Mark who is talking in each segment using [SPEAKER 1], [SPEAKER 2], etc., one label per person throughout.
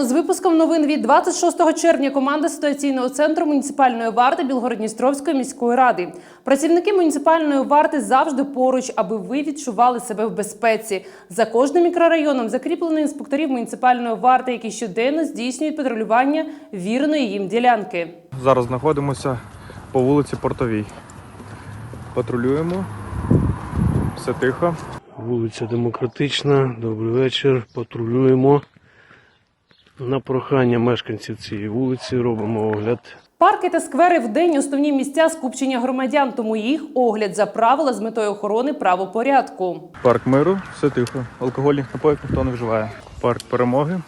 [SPEAKER 1] Вітаємо з випуском новин від 26 червня. Команда ситуаційного центру муніципальної варти Білгородністровської міської ради. Працівники муніципальної варти завжди поруч, аби ви відчували себе в безпеці. За кожним мікрорайоном закріплено інспекторів муніципальної варти, які щоденно здійснюють патрулювання вірної їм ділянки.
[SPEAKER 2] Зараз знаходимося по вулиці Портовій. Патрулюємо. Все тихо.
[SPEAKER 3] Вулиця Демократична, добрий вечір. Патрулюємо. На прохання мешканців цієї вулиці робимо огляд.
[SPEAKER 1] Парки та сквери в день основні місця скупчення громадян, тому їх огляд за правила з метою охорони правопорядку.
[SPEAKER 2] Парк миру, все тихо. Алкогольних напоїв ніхто не вживає. Парк перемоги.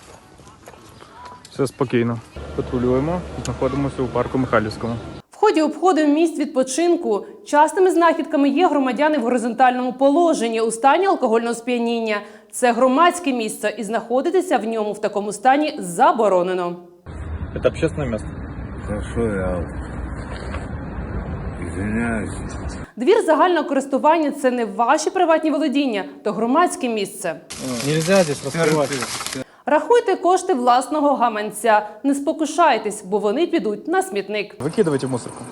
[SPEAKER 2] Все спокійно. Патрулюємо. Знаходимося у парку Михайлівському.
[SPEAKER 1] В ході обходу місць відпочинку частими знахідками є громадяни в горизонтальному положенні у стані алкогольного сп'яніння. Це громадське місце, і знаходитися в ньому в такому стані заборонено.
[SPEAKER 2] Це общественне місце.
[SPEAKER 4] Хорошо, я извиняюсь.
[SPEAKER 1] Двір загального користування це не ваші приватні володіння, то громадське місце.
[SPEAKER 2] Нельзя здесь розкривати.
[SPEAKER 1] Рахуйте кошти власного гаманця, не спокушайтесь, бо вони підуть на смітник.
[SPEAKER 2] Викидайте в мусорку.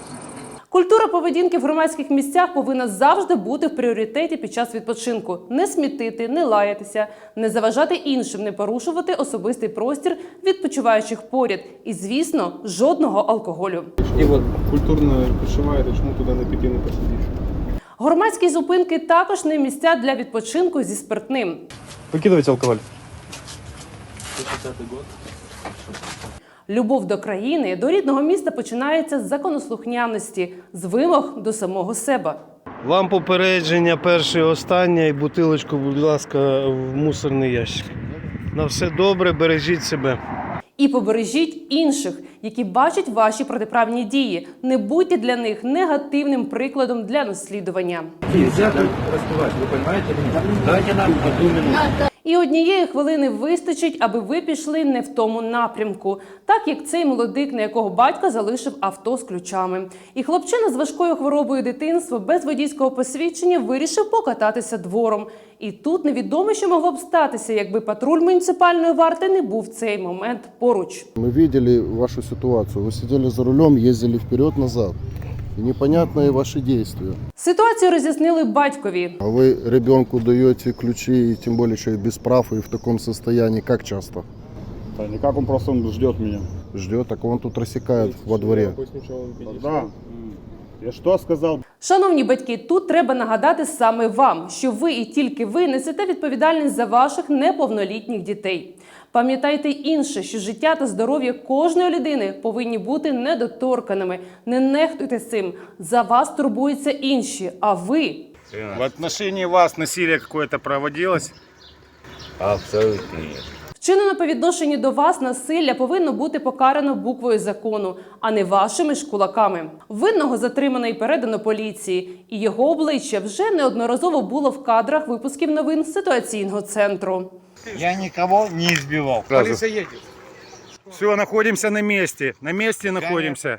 [SPEAKER 1] Культура поведінки в громадських місцях повинна завжди бути в пріоритеті під час відпочинку. Не смітити, не лаятися, не заважати іншим, не порушувати особистий простір відпочиваючих поряд. І, звісно, жодного алкоголю.
[SPEAKER 5] І от культурно відпочиваєте, чому туди не піти не посидіти?
[SPEAKER 1] Громадські зупинки також не місця для відпочинку зі спиртним.
[SPEAKER 2] Викидайте алкоголь.
[SPEAKER 1] Любов до країни, до рідного міста починається з законослухняності, з вимог до самого себе.
[SPEAKER 3] Вам попередження перше і останнє, і бутилочку, будь ласка, в мусорний ящик. На все добре, бережіть себе.
[SPEAKER 1] І побережіть інших, які бачать ваші протиправні дії. Не будьте для них негативним прикладом для наслідування. І однієї хвилини вистачить, аби ви пішли не в тому напрямку, так як цей молодик, на якого батько залишив авто з ключами. І хлопчина з важкою хворобою дитинства без водійського посвідчення вирішив покататися двором. І тут невідомо, що могло б статися, якби патруль муніципальної варти не був цей момент поруч.
[SPEAKER 6] Мы видели вашу ситуацию. Вы сидели за рулем, ездили вперед-назад. И непонятные ваши действия.
[SPEAKER 1] Ситуацію роз'яснили батькові.
[SPEAKER 6] А вы ребенку даете ключи, и тем более еще и без прав, и в таком состоянии, как часто?
[SPEAKER 5] Да никак он просто он ждет меня.
[SPEAKER 6] Ждет, так он тут рассекает во дворе.
[SPEAKER 5] Да. Я что сказал?
[SPEAKER 1] Шановні батьки, тут треба нагадати саме вам, що ви і тільки ви несете відповідальність за ваших неповнолітніх дітей. Пам'ятайте інше, що життя та здоров'я кожної людини повинні бути недоторканими. Не нехтуйте цим. За вас турбуються інші, а ви
[SPEAKER 7] В отношении вас насилие какое-то проводилось?
[SPEAKER 4] Абсолютно нет.
[SPEAKER 1] Вчинено по відношенню до вас насилля повинно бути покарано буквою закону, а не вашими ж кулаками. Винного затримано і передано поліції, і його обличчя вже неодноразово було в кадрах випусків новин ситуаційного центру.
[SPEAKER 7] Я никого не избивал.
[SPEAKER 5] Полиция едет.
[SPEAKER 7] Все, находимся на месте. На.
[SPEAKER 4] Конечно, конечно.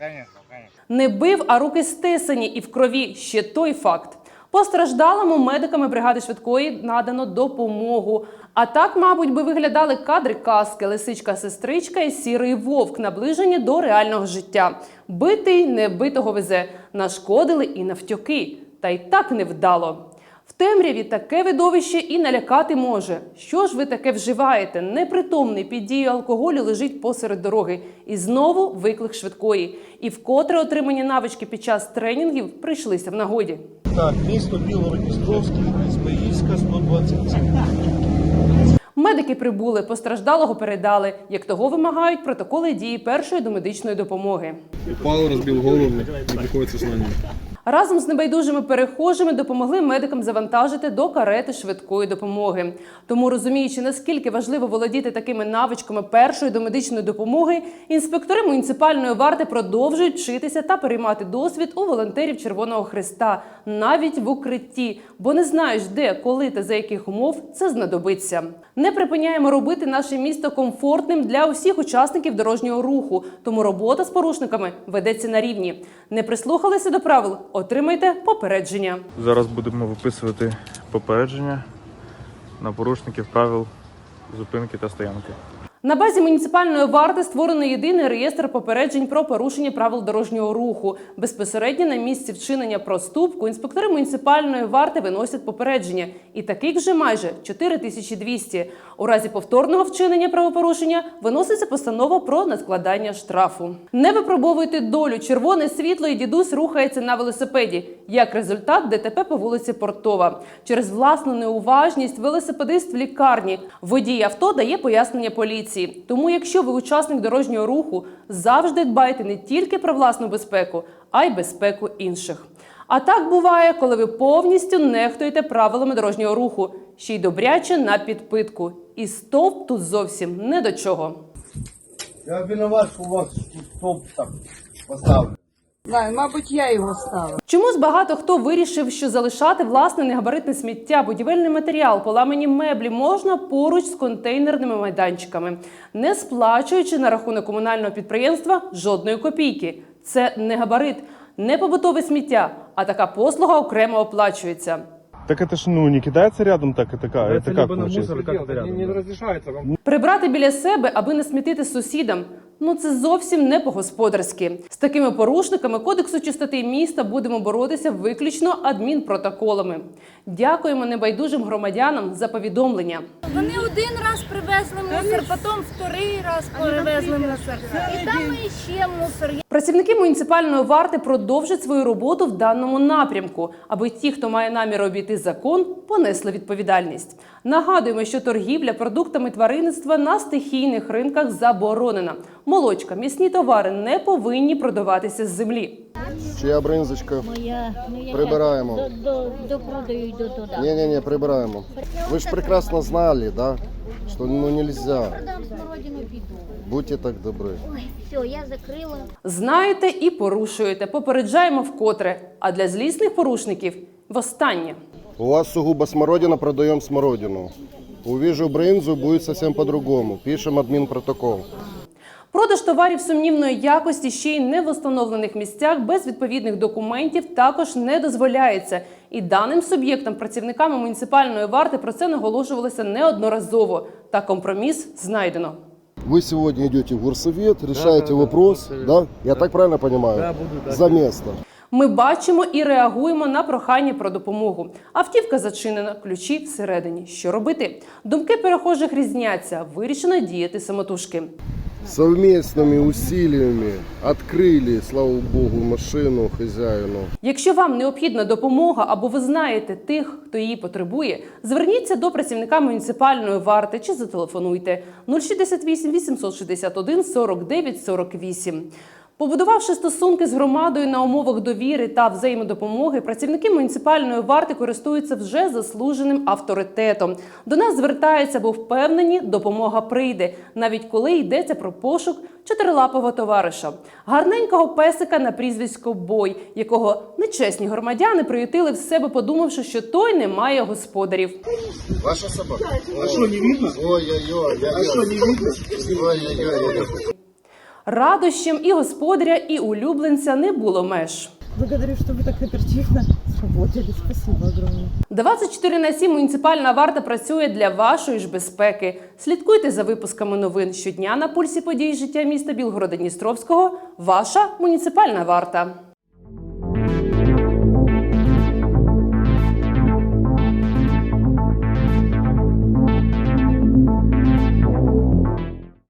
[SPEAKER 1] Не бив, а руки стисані і в крові ще той факт. Постраждалому медиками бригади швидкої надано допомогу. А так, мабуть, би виглядали кадри казки Лисичка-сестричка і сірий вовк, наближені до реального життя. Битий небитого везе, нашкодили і навтьоки. Та й так невдало. В темряві таке видовище і налякати може. Що ж ви таке вживаєте? Непритомний під дією алкоголю лежить посеред дороги. І знову виклик швидкої. І вкотре отримані навички під час тренінгів прийшлися в нагоді.
[SPEAKER 3] Так, місто Білгород-Дністровський, Ізмаїльська, 127.
[SPEAKER 1] Медики прибули, постраждалого передали, як того вимагають протоколи дії першої домедичної допомоги.
[SPEAKER 5] Упал, разбил голову, не приходит сознание.
[SPEAKER 1] Разом з небайдужими перехожими допомогли медикам завантажити до карети швидкої допомоги. Тому, розуміючи, наскільки важливо володіти такими навичками першої домедичної допомоги, інспектори муніципальної варти продовжують вчитися та переймати досвід у волонтерів Червоного Христа навіть в укритті, бо не знаєш, де, коли та за яких умов це знадобиться. Не припиняємо робити наше місто комфортним для усіх учасників дорожнього руху, тому робота з порушниками ведеться на рівні. Не прислухалися до правил, отримайте попередження.
[SPEAKER 2] Зараз будемо виписувати попередження на порушників правил зупинки та стоянки.
[SPEAKER 1] На базі муніципальної варти створено єдиний реєстр попереджень про порушення правил дорожнього руху. Безпосередньо на місці вчинення проступку інспектори муніципальної варти виносять попередження, і таких вже майже 4200. У разі повторного вчинення правопорушення виноситься постанова про надскладання штрафу. Не випробовуйте долю. Червоне світло і дідусь рухається на велосипеді. Як результат, ДТП по вулиці Портова. Через власну неуважність велосипедист в лікарні. Водій авто дає пояснення поліції. Тому, якщо ви учасник дорожнього руху, завжди дбайте не тільки про власну безпеку, а й безпеку інших. А так буває, коли ви повністю нехтуєте правилами дорожнього руху, ще й добряче на підпитку. І стовп тут зовсім не до чого.
[SPEAKER 8] Я виноват, що у вас тут стоп так поставлен.
[SPEAKER 9] Знаю, мабуть, я його ставила.
[SPEAKER 1] Чомусь багато хто вирішив, що залишати власне негабаритне сміття, будівельний матеріал, поламані меблі можна поруч з контейнерними майданчиками, не сплачуючи на рахунок комунального підприємства жодної копійки. Це не габарит, не побутове сміття, а така послуга окремо оплачується.
[SPEAKER 10] Так это ж, ну, не кидается рядом так, это как? Это как получается?
[SPEAKER 5] Не, не разрешается вам.
[SPEAKER 1] Прибрати біля себе, аби не смітити сусідам. Ну це зовсім не по-господарськи. З такими порушниками кодексу чистоти міста будемо боротися виключно адмінпротоколами. Дякуємо небайдужим громадянам за повідомлення.
[SPEAKER 11] Вони один раз привезли мусор, потім вторий раз привезли мусор. І там ще мусор.
[SPEAKER 1] Працівники муніципальної варти продовжать свою роботу в даному напрямку, аби ті, хто має намір обійти закон, понесли відповідальність. Нагадуємо, що торгівля продуктами тваринництва на стихійних ринках заборонена. Молочка, м'ясні товари не повинні продаватися з землі.
[SPEAKER 6] Чия бринзочка?
[SPEAKER 11] Моя,
[SPEAKER 6] Прибираємо.
[SPEAKER 11] до, до, допродаю до туди.
[SPEAKER 6] Не-не-не, прибираємо. Ви ж прекрасно знали, да? Что ну нельзя.
[SPEAKER 11] Продам смородину піду.
[SPEAKER 6] Будьте так добры.
[SPEAKER 11] Ой, все, я закрила.
[SPEAKER 1] Знаєте і порушуєте. Попереджаємо вкотре. А для злісних порушників востаннє.
[SPEAKER 6] У вас сугубо смородина, продаем смородину. Увижу брынзу, будет совсем по-другому. Пишем админпротокол.
[SPEAKER 1] Продаж товарів сумнівної якості ще й не в встановлених місцях без відповідних документів також не дозволяється. І даним суб'єктам, працівниками муніципальної варти, про це наголошувалося неодноразово. Та компроміс знайдено.
[SPEAKER 6] Вы сегодня идете в горсовет, решаете вопрос, да? Я так правильно понимаю? За место.
[SPEAKER 1] Ми бачимо і реагуємо на прохання про допомогу. Автівка зачинена, ключі всередині. Що робити? Думки перехожих різняться. Вирішено діяти самотужки.
[SPEAKER 6] Совместными усилиями открыли, слава богу, машину хозяину.
[SPEAKER 1] Якщо вам необхідна допомога або ви знаєте тих, хто її потребує, зверніться до працівника муніципальної варти чи зателефонуйте 068 861 49 48. Побудувавши стосунки з громадою на умовах довіри та взаємодопомоги, працівники муніципальної варти користуються вже заслуженим авторитетом. До нас звертаються, бо впевнені, допомога прийде, навіть коли йдеться про пошук чотирилапого товариша, гарненького песика на прізвисько Бой, якого нечесні громадяни приютили в себе, подумавши, що той не має господарів.
[SPEAKER 6] Ваша собака? А что, не видно? Ой-ой-ой. А что, не видно? Ой-ой-ой.
[SPEAKER 1] Радощам і господаря, і улюбленця не було меж.
[SPEAKER 9] Благодарю, що ви так оперативно сработали. Спасибо огромное.
[SPEAKER 1] 24 на 7 муніципальна варта працює для вашої ж безпеки. Слідкуйте за випусками новин щодня на пульсі подій життя міста Білгорода Дністровського. Ваша муніципальна варта.